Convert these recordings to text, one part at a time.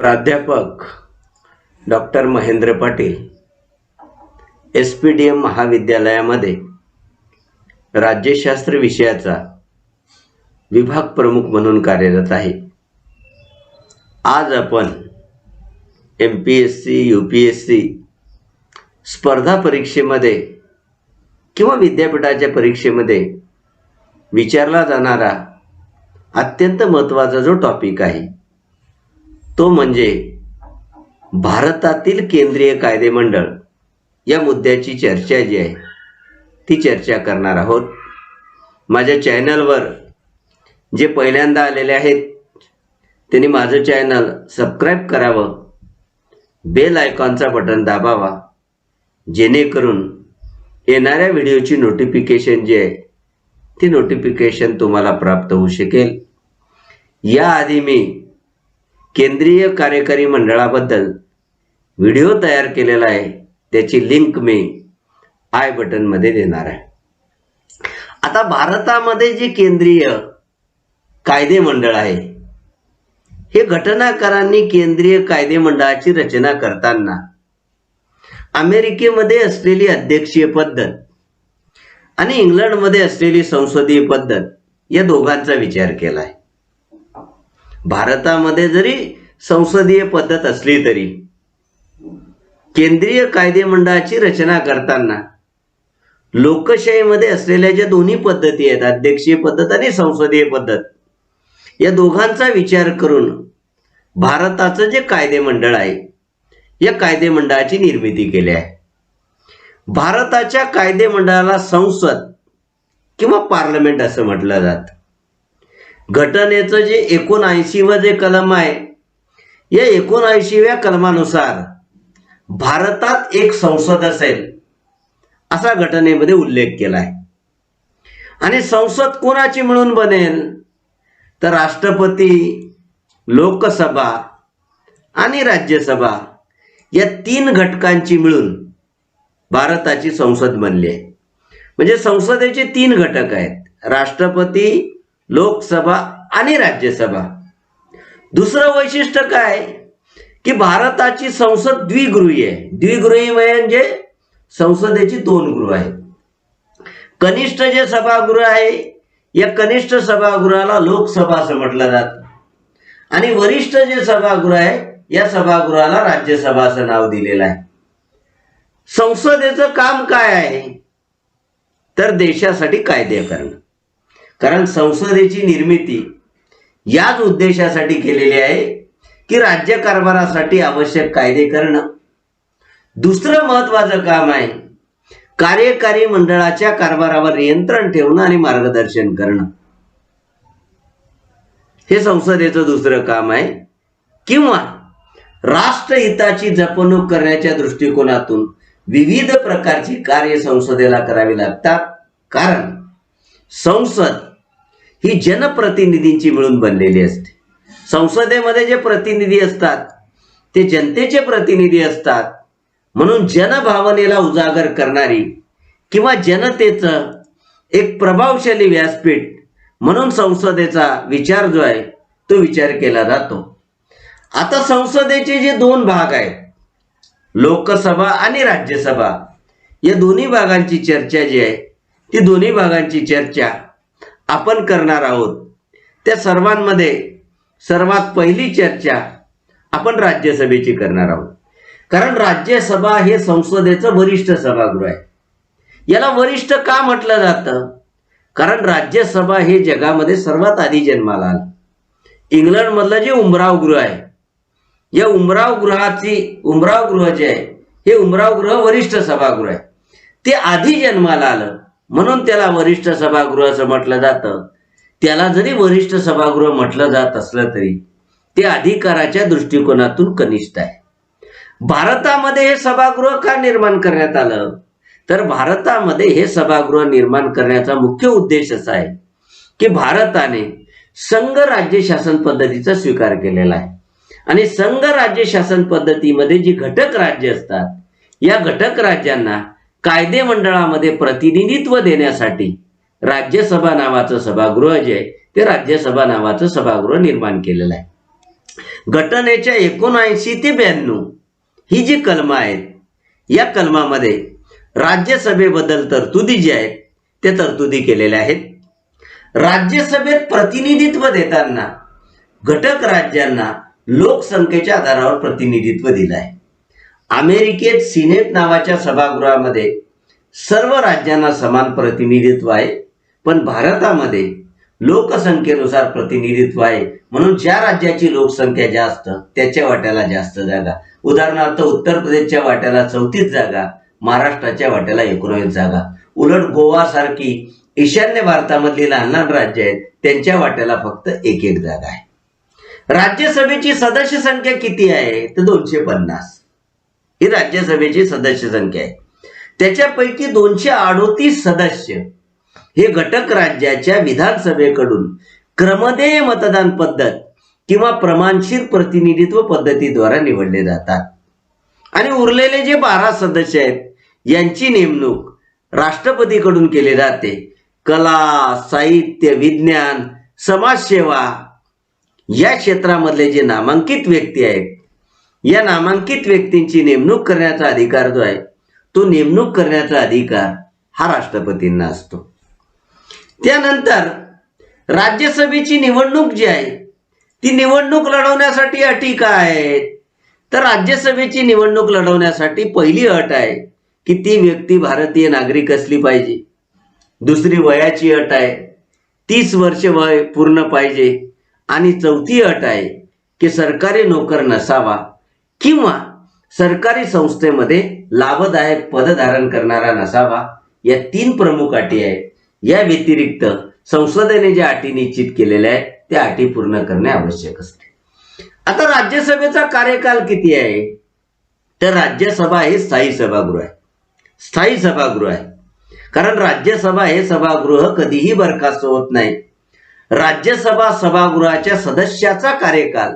प्राध्यापक doctor Mahendra Patil S P D M महाविद्यालयामध्ये राज्यशास्त्र विषयाचा विभाग प्रमुख म्हणून कार्यरत आहे. आज आपण M P S C U P S C स्पर्धा परीक्षेमध्ये किंवा विद्यापीठाच्या परीक्षेमध्ये विचारला जाणारा अत्यंत महत्त्वाचा जो टॉपिक आहे तो म्हणजे भारतातील केंद्रीय कायदेमंडळ या मुद्द्याची चर्चा जी आहे ती चर्चा करणार आहोत. माझ्या चॅनलवर जे पहिल्यांदा आलेले आहेत त्यांनी माझं चॅनल सबस्क्राईब करावं बेल आयकॉनचा बटन दाबावा जेणेकरून येणाऱ्या व्हिडिओची नोटिफिकेशन जी आहे ती नोटिफिकेशन तुम्हाला प्राप्त होऊ शकेल. याआधी मी केंद्रीय कार्यकारी मंडळाबद्दल व्हिडिओ तयार केलेला आहे. त्याची लिंक मी आय बटनमध्ये देणार आहे. आता भारतामध्ये जे केंद्रीय कायदे मंडळ आहे हे घटनाकारांनी केंद्रीय कायदे मंडळाची रचना करताना अमेरिकेमध्ये असलेली अध्यक्षीय पद्धत आणि इंग्लंडमध्ये असलेली संसदीय पद्धत या दोघांचा विचार केला आहे भारतामध्ये जरी संसदीय पद्धत असली तरी केंद्रीय कायदे मंडळाची रचना करताना लोकशाहीमध्ये असलेल्या ज्या दोन्ही पद्धती आहेत अध्यक्षीय पद्धत आणि संसदीय पद्धत या दोघांचा विचार करून भारताचं जे कायदे मंडळ आहे या कायदे मंडळाची निर्मिती केली आहे. भारताच्या कायदे मंडळाला संसद किंवा पार्लमेंट असं म्हटलं जातं. घटनेचं जे एकोणऐंशीवं जे कलम आहे या एकोणऐंशीव्या कलमानुसार भारतात एक संसद असेल असा घटनेमध्ये उल्लेख केला आहे आणि संसद कोणाची मिळून बनेल? तर राष्ट्रपती लोकसभा आणि राज्यसभा या तीन घटकांची मिळून भारताची संसद बनली आहे. म्हणजे संसदेचे तीन घटक आहेत. राष्ट्रपती लोकसभा आणि राज्यसभा. दुसरं वैशिष्ट्य काय? की भारताची संसद द्विगृही आहे. द्विगृही म्हणजे संसदेची दोन गृह आहेत. कनिष्ठ जे सभागृह आहे या कनिष्ठ सभागृहाला लोकसभा असं म्हटलं जात. आणि वरिष्ठ जे सभागृह आहे या सभागृहाला राज्यसभा असं नाव दिलेलं आहे. संसदेचं काम काय आहे? तर देशासाठी कायदे करणं. कारण संसदेची निर्मिती याच उद्देशासाठी केलेली आहे की राज्य कारभारासाठी आवश्यक कायदे करणं. दुसरं महत्वाचं काम आहे कार्यकारी मंडळाच्या कारभारावर नियंत्रण ठेवणं आणि मार्गदर्शन करणं. हे संसदेचं दुसरं काम आहे. किंवा राष्ट्रहिताची जपणूक करण्याच्या दृष्टिकोनातून विविध प्रकारची कार्य संसदेला करावी लागतात. कारण संसद ही जनप्रतिनिधींची मिळून बनलेली असते. संसदेमध्ये जे प्रतिनिधी असतात ते जनतेचे प्रतिनिधी असतात. म्हणून जनभावनेला उजागर करणारी किंवा जनतेचं एक प्रभावशाली व्यासपीठ म्हणून संसदेचा विचार जो आहे तो विचार केला जातो. आता संसदेचे जे दोन भाग आहेत लोकसभा आणि राज्यसभा या दोन्ही भागांची चर्चा जी आहे ती दोन्ही भागांची चर्चा आपण करणार आहोत. त्या सर्वांमध्ये सर्वात पहिली चर्चा आपण राज्यसभेची करणार आहोत. कारण राज्यसभा हे संसदेचं वरिष्ठ सभागृह आहे. याला वरिष्ठ का म्हटलं जातं? कारण राज्यसभा हे जगामध्ये सर्वात आधी जन्माला आलं. इंग्लंडमधलं जे उमराव गृह आहे या उमराव गृहाची उमराव गृह जे आहे हे उमराव गृह वरिष्ठ सभागृह आहे. ते आधी जन्माला आलं. म्हणून त्याला वरिष्ठ सभागृह असं म्हटलं जातं. त्याला जरी वरिष्ठ सभागृह म्हटलं जात असलं तरी ते अधिकाराच्या दृष्टिकोनातून कनिष्ठ आहे. भारतामध्ये हे सभागृह का निर्माण करण्यात आलं? तर भारतामध्ये हे सभागृह निर्माण करण्याचा मुख्य उद्देश असा आहे की भारताने संघ राज्य शासन पद्धतीचा स्वीकार केलेला आहे. आणि संघ राज्य शासन पद्धतीमध्ये जी घटक राज्य असतात या घटक राज्यांना कायदे मंडळामध्ये प्रतिनिधित्व देण्यासाठी राज्यसभा नावाचं सभागृह जे आहे ते राज्यसभा नावाचं सभागृह निर्माण केलेलं आहे. घटनेच्या एकोणऐंशी ते ब्याण्णव ही जी कलमं आहेत या कलमामध्ये राज्यसभेबद्दल तरतुदी ज्या आहेत त्या तरतुदी केलेल्या आहेत. राज्यसभेत प्रतिनिधित्व देताना घटक राज्यांना लोकसंख्येच्या आधारावर प्रतिनिधित्व दिलं आहे. अमेरिकेत सिनेट नावाच्या सभागृहामध्ये सर्व राज्यांना समान प्रतिनिधित्व आहे पण भारतामध्ये लोकसंख्येनुसार प्रतिनिधित्व आहे. म्हणून ज्या राज्याची लोकसंख्या जास्त त्याच्या वाट्याला जास्त जागा. उदाहरणार्थ उत्तर प्रदेशच्या वाट्याला चौतीस जागा महाराष्ट्राच्या वाट्याला एकोणावीस जागा. उलट गोवा सारखी ईशान्य भारतामधली लहान लहान राज्य आहेत त्यांच्या वाट्याला फक्त एक एक जागा आहे. राज्यसभेची सदस्य संख्या किती आहे? तर दोनशे पन्नास. ही राज्यसभेची सदस्य संख्या आहे. त्याच्यापैकी दोनशे अडोतीस सदस्य हे घटक राज्याच्या विधानसभेकडून क्रमदेय मतदान पद्धत किंवा प्रमाणशीर प्रतिनिधित्व पद्धतीद्वारे निवडले जातात. आणि उरलेले जे बारा सदस्य आहेत यांची नेमणूक राष्ट्रपतीकडून केली जाते. कला साहित्य विज्ञान समाजसेवा या क्षेत्रामधले जे नामांकित व्यक्ती आहेत या नामांकित व्यक्तींची नेमणूक करण्याचा अधिकार जो आहे तो नेमणूक करण्याचा अधिकार हा राष्ट्रपतींना असतो. त्यानंतर राज्यसभेची निवडणूक जी आहे ती निवडणूक लढवण्यासाठी अटी काय आहेत तर राज्यसभेची निवडणूक लढवण्यासाठी पहिली अट आहे की ती व्यक्ती भारतीय नागरिक असली पाहिजे. दुसरी वयाची अट आहे तीस वर्ष वय पूर्ण पाहिजे. आणि चौथी अट आहे की सरकारी नोकर नसावा. किंवा सरकारी संस्थेमध्ये लाभदायक पद धारण करणारा नसावा या तीन प्रमुख अटी आहेत. या व्यतिरिक्त संसदेने ज्या अटी निश्चित केलेल्या आहेत त्या अटी पूर्ण करणे आवश्यक असते. आता राज्यसभेचा कार्यकाल किती आहे? तर राज्यसभा हे स्थायी सभागृह आहे. स्थायी सभागृह आहे. कारण राज्यसभा हे सभागृह कधीही बरखास्त होत नाही. राज्यसभा सभागृहाच्या सदस्याचा कार्यकाल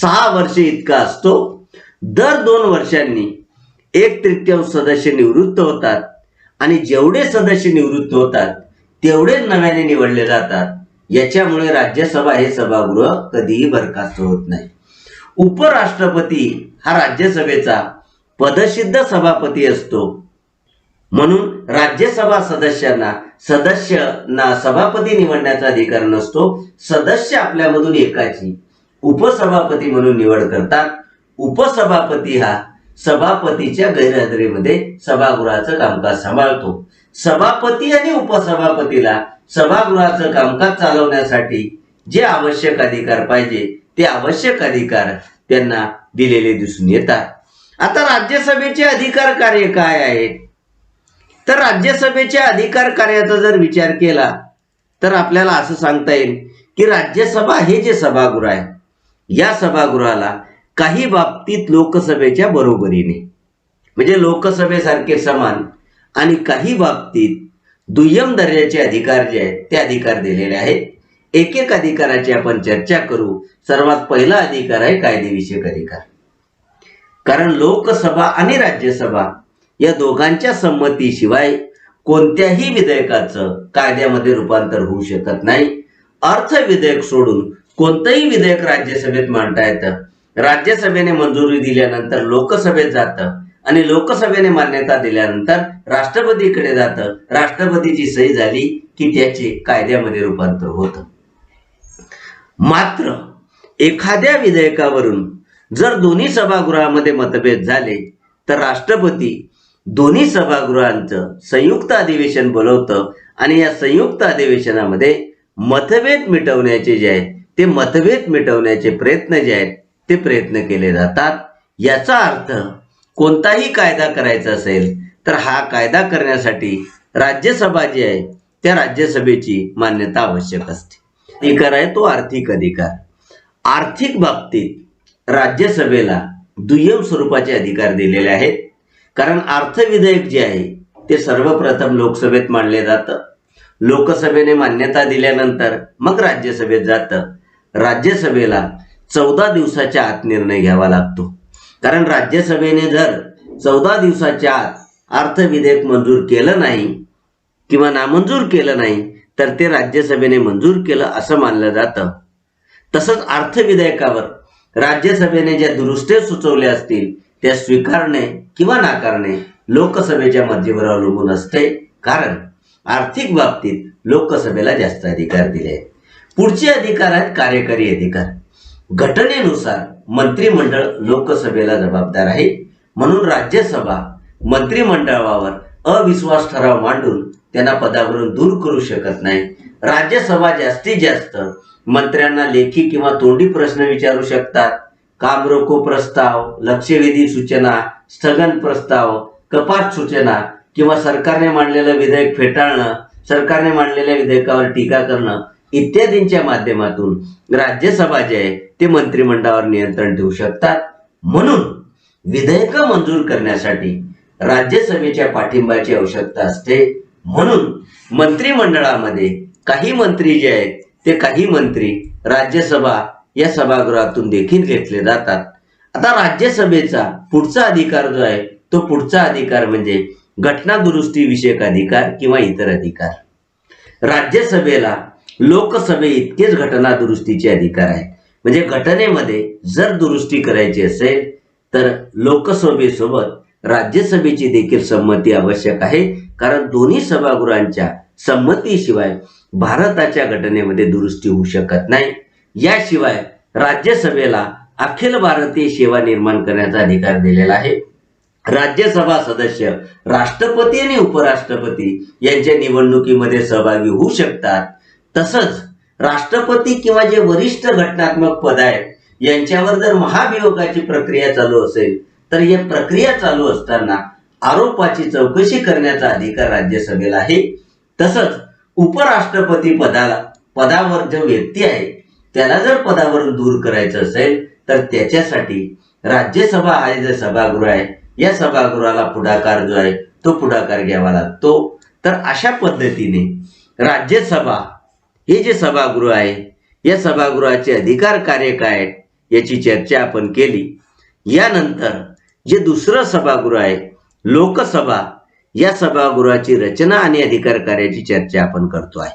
सहा वर्षे इतका असतो दर दोन वर्षांनी एक तृतीयांश सदस्य निवृत्त होतात आणि जेवढे सदस्य निवृत्त होतात तेवढेच नव्याने निवडले जातात. याच्यामुळे राज्यसभा हे सभागृह कधीही बरखास्त होत नाही. उपराष्ट्रपती हा राज्यसभेचा पदसिद्ध सभापती असतो. म्हणून राज्यसभा सदस्यांना सदस्यांना सभापती निवडण्याचा अधिकार नसतो. सदस्य आपल्यामधून एकाची उपसभापती म्हणून निवड करतात. उपसभापती हा सभापतीच्या गैरहजेरीमध्ये सभागृहाचं कामकाज सांभाळतो. सभापती आणि उपसभापतीला सभागृहाचं कामकाज चालवण्यासाठी जे आवश्यक अधिकार पाहिजे ते आवश्यक अधिकार त्यांना दिलेले दिसून येतात. आता राज्यसभेचे अधिकार कार्य काय आहेत तर राज्यसभेच्या अधिकार कार्याचा जर विचार केला तर आपल्याला असं सांगता येईल की राज्यसभा हे जे सभागृह आहे या सभागृहाला काही बाबतीत लोकसभेच्या बरोबरीने. म्हणजे लोकसभेसारखे समान आणि काही बाबतीत दुय्यम दर्जाचे अधिकार जे आहेत ते अधिकार दिलेले आहेत. एक एक अधिकाराची आपण चर्चा करू. सर्वात पहिला अधिकार आहे कायदेविषयक अधिकार. कारण लोकसभा आणि राज्यसभा या दोघांच्या संमतीशिवाय कोणत्याही विधेयकाचं कायद्यामध्ये रूपांतर होऊ शकत नाही. अर्थ विधेयक सोडून कोणतंही विधेयक राज्यसभेत मांडता येतं. राज्यसभेने मंजुरी दिल्यानंतर लोकसभेत जातं आणि लोकसभेने मान्यता दिल्यानंतर राष्ट्रपतीकडे जातं. राष्ट्रपतीची सही झाली की त्याचे कायद्यामध्ये रूपांतर होतं. मात्र एखाद्या विधेयकावरून जर दोन्ही सभागृहामध्ये मतभेद झाले तर राष्ट्रपती दोन्ही सभागृहांचं संयुक्त अधिवेशन बोलवतं आणि या संयुक्त अधिवेशनामध्ये मतभेद मिटवण्याचे जे आहेत ते मतभेद मिटवण्याचे प्रयत्न जे आहेत ते प्रयत्न केले जातात. याचा अर्थ कोणताही कायदा करायचा असेल तर हा कायदा करण्यासाठी राज्यसभा जी आहे त्या राज्यसभेची मान्यता आवश्यक असते. अधिकार आहे तो आर्थिक अधिकार. आर्थिक बाबतीत राज्यसभेला दुय्यम स्वरूपाचे अधिकार दिलेले आहेत. कारण अर्थविधेयक जे आहे ते सर्वप्रथम लोकसभेत मांडले जातं. लोकसभेने मान्यता दिल्यानंतर मग राज्यसभेत जातं. राज्यसभेला चौदा दिवसाच्या आत निर्णय घ्यावा लागतो. कारण राज्यसभेने जर चौदा दिवसाच्या आत अर्थ विधेयक मंजूर केलं नाही किंवा नामंजूर केलं नाही तर ते राज्यसभेने मंजूर केलं असं मानलं जातं. तसंच अर्थ विधेयकावर राज्यसभेने ज्या दुरुस्त्या सुचवल्या असतील त्या स्वीकारणे किंवा नाकारणे लोकसभेच्या मध्यवर अवलंबून असते. कारण आर्थिक बाबतीत लोकसभेला जास्त अधिकार दिले आहेत. पुढचे अधिकार आहेत कार्यकारी अधिकार. घटनेनुसार मंत्रिमंडळ लोकसभेला जबाबदार आहे. म्हणून राज्यसभा मंत्रिमंडळावर अविश्वास ठराव मांडून त्यांना पदावरून दूर करू शकत नाही. राज्यसभा जास्तीत जास्त मंत्र्यांना लेखी किंवा तोंडी प्रश्न विचारू शकतात. काम रोको प्रस्ताव लक्षवेधी सूचना स्थगन प्रस्ताव कपात सूचना किंवा सरकारने मांडलेलं विधेयक फेटाळणं सरकारने मांडलेल्या विधेयकावर टीका करणं इत्यादींच्या माध्यमातून राज्यसभा जे आहे ते मंत्रिमंडळावर नियंत्रण ठेवू शकतात. म्हणून विधेयक मंजूर करण्यासाठी राज्यसभेच्या पाठिंब्याची आवश्यकता असते. म्हणून मंत्रिमंडळामध्ये काही मंत्री जे आहेत ते काही मंत्री राज्यसभा या सभागृहातून देखील घेतले जातात. आता राज्यसभेचा पुढचा अधिकार जो आहे तो पुढचा अधिकार म्हणजे घटना दुरुस्ती विषयक अधिकार किंवा इतर अधिकार. राज्यसभेला लोकसभे इतकेच घटना दुरुस्तीचे अधिकार आहेत. म्हणजे घटनेमध्ये जर दुरुस्ती करायची असेल तर लोकसभेसोबत राज्यसभेची देखील संमती आवश्यक आहे. कारण दोन्ही सभागृहांच्या संमतीशिवाय भारताच्या घटनेमध्ये दुरुस्ती होऊ शकत नाही. याशिवाय राज्यसभेला अखिल भारतीय सेवा निर्माण करण्याचा अधिकार दिलेला आहे. राज्यसभा सदस्य राष्ट्रपती आणि उपराष्ट्रपती यांच्या निवडणुकीमध्ये सहभागी होऊ शकतात. तसंच राष्ट्रपती किंवा जे वरिष्ठ घटनात्मक पद आहेत यांच्यावर जर महाभियोगाची प्रक्रिया चालू असेल तर या प्रक्रिया चालू असताना आरोपाची चौकशी करण्याचा अधिकार राज्यसभेला आहे. तसंच उपराष्ट्रपती पदाला पदावर जो व्यक्ती आहे त्याला जर पदावरून दूर करायचं असेल तर त्याच्यासाठी राज्यसभा हा जे सभागृह आहे या सभागृहाला पुढाकार जो आहे तो पुढाकार घ्यावा लागतो. तर अशा पद्धतीने राज्यसभा हे जे सभागृह आहे या सभागृहाचे अधिकार कार्य काय आहेत याची चर्चा आपण केली. यानंतर जे दुसरं सभागृह आहे लोकसभा या सभागृहाची रचना आणि अधिकार कार्याची चर्चा आपण करतो आहे.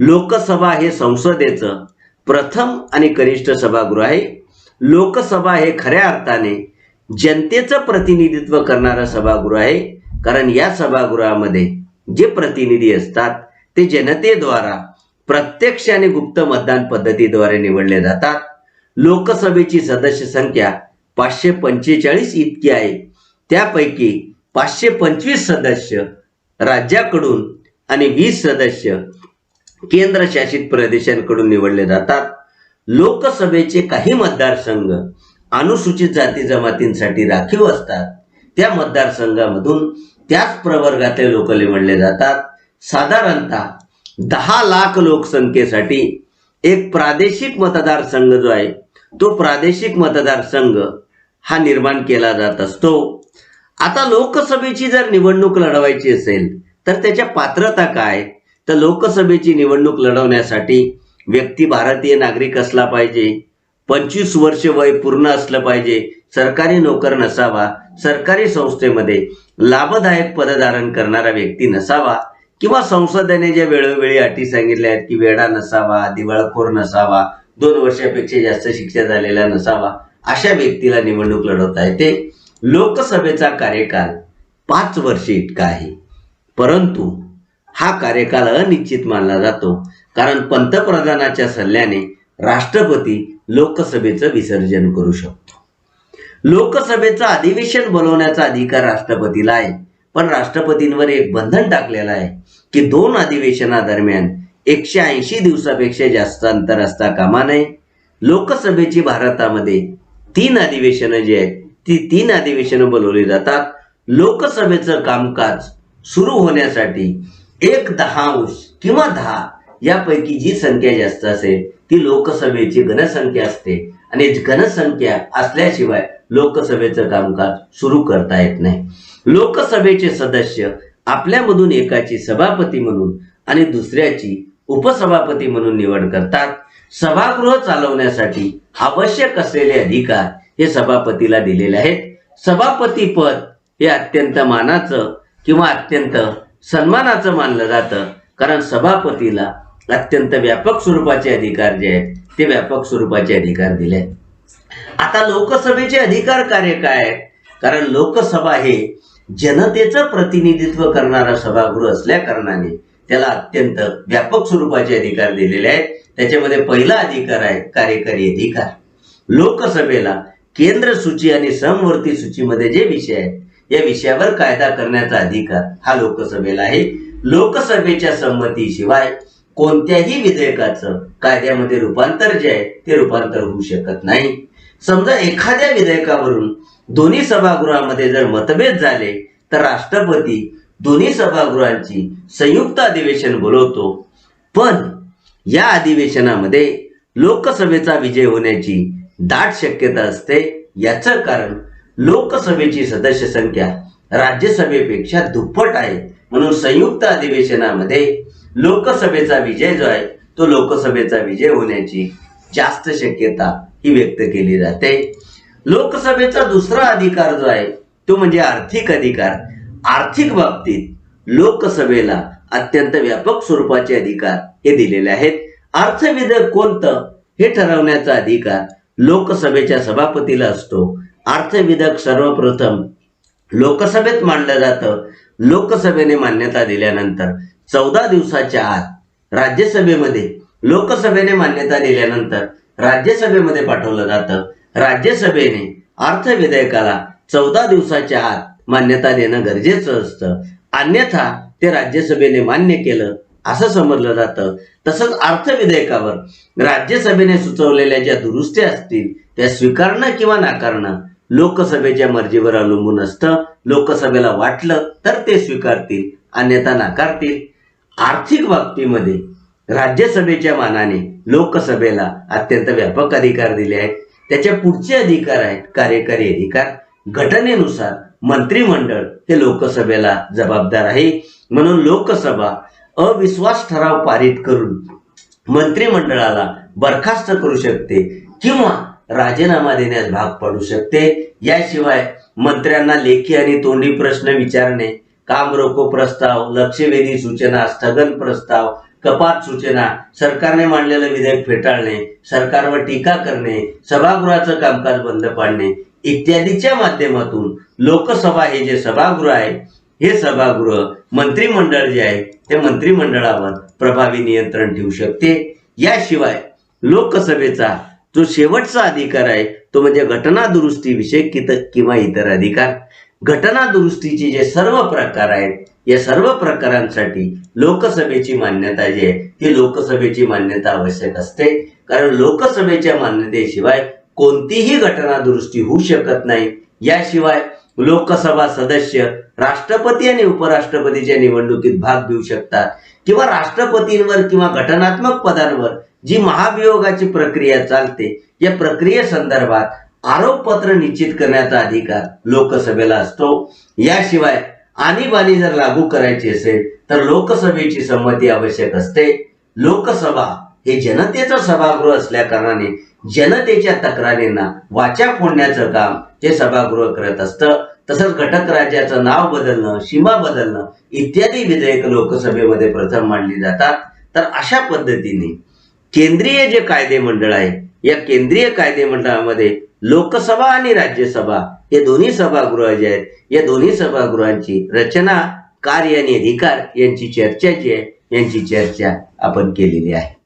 लोकसभा हे संसदेचं प्रथम आणि कनिष्ठ सभागृह आहे. लोकसभा हे खऱ्या अर्थाने जनतेचं प्रतिनिधित्व करणारं सभागृह आहे. कारण या सभागृहामध्ये जे प्रतिनिधी असतात ते जनतेद्वारा प्रत्यक्ष आणि गुप्त मतदान पद्धतीद्वारे निवडले जातात. लोकसभेची सदस्य संख्या पाचशे पंचेचाळीस इतकी आहे. त्यापैकी पाचशे पंचवीस सदस्य राज्याकडून आणि वीस सदस्य केंद्रशासित प्रदेशांकडून निवडले जातात. लोकसभेचे काही मतदारसंघ अनुसूचित जाती जमातींसाठी राखीव असतात. त्या मतदारसंघामधून त्याच प्रवर्गातले लोक निवडले जातात. साधारणतः दहा लाख लोकसंख्येसाठी एक प्रादेशिक मतदारसंघ जो आहे तो प्रादेशिक मतदारसंघ हा निर्माण केला जात असतो. आता लोकसभेची जर निवडणूक लढवायची असेल तर त्याच्या पात्रता काय? तर लोकसभेची निवडणूक लढवण्यासाठी व्यक्ती भारतीय नागरिक असला पाहिजे पंचवीस वर्ष वय पूर्ण असलं पाहिजे सरकारी नोकर नसावा सरकारी संस्थेमध्ये लाभदायक पदधारण करणारा व्यक्ती नसावा किंवा संसदेने ज्या वेळोवेळी अटी सांगितल्या आहेत की वेडा नसावा दिवाळखोर नसावा दोन वर्षापेक्षा जास्त शिक्षा झालेला नसावा अशा व्यक्तीला निवडणूक लढवता येते लोकसभेचा कार्यकाल पाच वर्षे इतका आहे. परंतु हा कार्यकाल अनिश्चित मानला जातो कारण पंतप्रधानाच्या सल्ल्याने राष्ट्रपती लोकसभेचं विसर्जन करू शकतो. लोकसभेचं अधिवेशन बोलवण्याचा अधिकार राष्ट्रपतीला आहे. पण राष्ट्रपतींवर एक बंधन टाकलेलं आहे की दोन अधिवेशनादरम्यान एकशे ऐंशी दिवसापेक्षा जास्त अंतर असता कामा नये. लोकसभेची भारतामध्ये तीन अधिवेशनं जी आहेत ती तीन अधिवेशनं बोलवली जातात. लोकसभेचं कामकाज सुरू होण्यासाठी एक दहांश किंवा दहा यापैकी जी संख्या जास्त असेल ती लोकसभेची घनसंख्या असते. आणि घनसंख्या असल्याशिवाय लोकसभेचं कामकाज सुरू करता येत नाही. लोकसभेचे सदस्य आपल्यामधून एकाची सभापती म्हणून आणि दुसऱ्याची उपसभापती म्हणून निवड करतात. सभागृह चालवण्यासाठी आवश्यक असलेले अधिकार हे सभापतीला दिलेले आहेत. सभापती पद हे अत्यंत मानाचं किंवा अत्यंत सन्मानाचं मानलं जातं. कारण सभापतीला अत्यंत व्यापक स्वरूपाचे अधिकार जे आहेत ते व्यापक स्वरूपाचे अधिकार दिले आहेत. आता लोकसभेचे अधिकार कार्य काय? कारण लोकसभा हे जनतेचं प्रतिनिधित्व करणारा सभागृह असल्या कारणाने त्याला अत्यंत व्यापक स्वरूपाचे अधिकार दिलेले आहेत. त्याच्यामध्ये पहिला अधिकार आहे कार्यकारी अधिकार. लोकसभेला केंद्र सूची आणि समवर्ती सूचीमध्ये जे विषय आहेत या विषयावर कायदा करण्याचा अधिकार हा लोकसभेला आहे. लोकसभेच्या संमतीशिवाय कोणत्याही विधेयकाचं कायद्यामध्ये रूपांतर जे आहे ते रूपांतर होऊ शकत नाही. समजा एखाद्या विधेयकावरून दोन्ही सभागृहामध्ये जर मतभेद झाले तर राष्ट्रपती दोन्ही सभागृहांची संयुक्त अधिवेशन बोलवतो. पण या अधिवेशनामध्ये लोकसभेचा विजय होण्याची दाट शक्यता असते. याचं कारण लोकसभेची सदस्य संख्या राज्यसभेपेक्षा दुप्पट आहे. म्हणून संयुक्त अधिवेशनामध्ये लोकसभेचा विजय जो आहे तो लोकसभेचा विजय होण्याची जास्त शक्यता ही व्यक्त केली जाते. लोकसभेचा दुसरा अधिकार जो आहे तो म्हणजे आर्थिक अधिकार. आर्थिक बाबतीत लोकसभेला अत्यंत व्यापक स्वरूपाचे अधिकार हे दिलेले आहेत. अर्थविधेयक कोणतं हे ठरवण्याचा अधिकार लोकसभेच्या सभापतीला असतो. अर्थविधेयक सर्वप्रथम लोकसभेत मांडलं जातं. लोकसभेने मान्यता दिल्यानंतर चौदा दिवसाच्या आत राज्यसभेमध्ये लोकसभेने मान्यता दिल्यानंतर राज्यसभेमध्ये पाठवलं जातं. राज्यसभेने अर्थविधेयकाला चौदा दिवसाच्या आत मान्यता देणं गरजेचं असतं. अन्यथा ते राज्यसभेने मान्य केलं असं समजलं जातं. तसंच अर्थविधेयकावर राज्यसभेने सुचवलेल्या ज्या दुरुस्त्या असतील त्या स्वीकारणं किंवा नाकारणं लोकसभेच्या मर्जीवर अवलंबून असतं. लोकसभेला वाटलं तर ते स्वीकारतील अन्यथा नाकारतील. आर्थिक बाबतीमध्ये राज्यसभेच्या मानाने लोकसभेला अत्यंत व्यापक अधिकार दिले आहेत. त्याच्या पुढचे अधिकार आहेत कार्यकारी अधिकार. घटनेनुसार मंत्रिमंडळ हे लोकसभेला जबाबदार आहे. म्हणून लोकसभा अविश्वास ठराव पारित करून मंत्रिमंडळाला बरखास्त करू शकते किंवा राजीनामा देण्यास भाग पडू शकते. याशिवाय मंत्र्यांना लेखी आणि तोंडी प्रश्न विचारणे काम रोको प्रस्ताव लक्षवेधी सूचना स्थगन प्रस्ताव कपात सूचना सरकारने मांडलेलं विधेयक फेटाळणे सरकारवर टीका करणे सभागृहाचं कामकाज बंद पाडणे इत्यादीच्या माध्यमातून लोकसभा हे जे सभागृह आहे हे सभागृह मंत्रिमंडळ जे आहे ते मंत्रिमंडळावर प्रभावी नियंत्रण ठेवू शकते. याशिवाय लोकसभेचा जो शेवटचा अधिकार आहे तो म्हणजे घटना दुरुस्ती विषय किंवा इतर अधिकार. घटना दुरुस्तीचे जे सर्व प्रकार आहेत या सर्व प्रकारांसाठी लोकसभेची मान्यता जी आहे ती लोकसभेची मान्यता आवश्यक असते. कारण लोकसभेच्या मान्यतेशिवाय कोणतीही घटना दुरुस्ती होऊ शकत नाही. याशिवाय लोकसभा सदस्य राष्ट्रपती आणि उपराष्ट्रपतीच्या निवडणुकीत भाग घेऊ शकतात. किंवा राष्ट्रपतींवर किंवा घटनात्मक पदांवर जी महाभियोगाची प्रक्रिया चालते या प्रक्रियेसंदर्भात आरोपपत्र निश्चित करण्याचा अधिकार लोकसभेला असतो. याशिवाय आणीबाणी जर लागू करायची असेल तर लोकसभेची संमती आवश्यक असते. लोकसभा हे जनतेचं सभागृह असल्याकारणाने जनतेच्या तक्रारींना वाचा फोडण्याचं काम हे सभागृह करत असतं तसंच घटक राज्याचं नाव बदलणं सीमा बदलणं इत्यादी विधेयक लोकसभेमध्ये प्रथम मांडली जातात. तर अशा पद्धतीने केंद्रीय जे कायदे मंडळ आहे या केंद्रीय कायदे मंडळामध्ये लोकसभा आणि राज्यसभा हे दोन्ही सभागृह जे आहेत या दोन्ही सभागृहांची रचना कार्य आणि अधिकार यांची चर्चा जी आहे यांची चर्चा आपण केलेली आहे.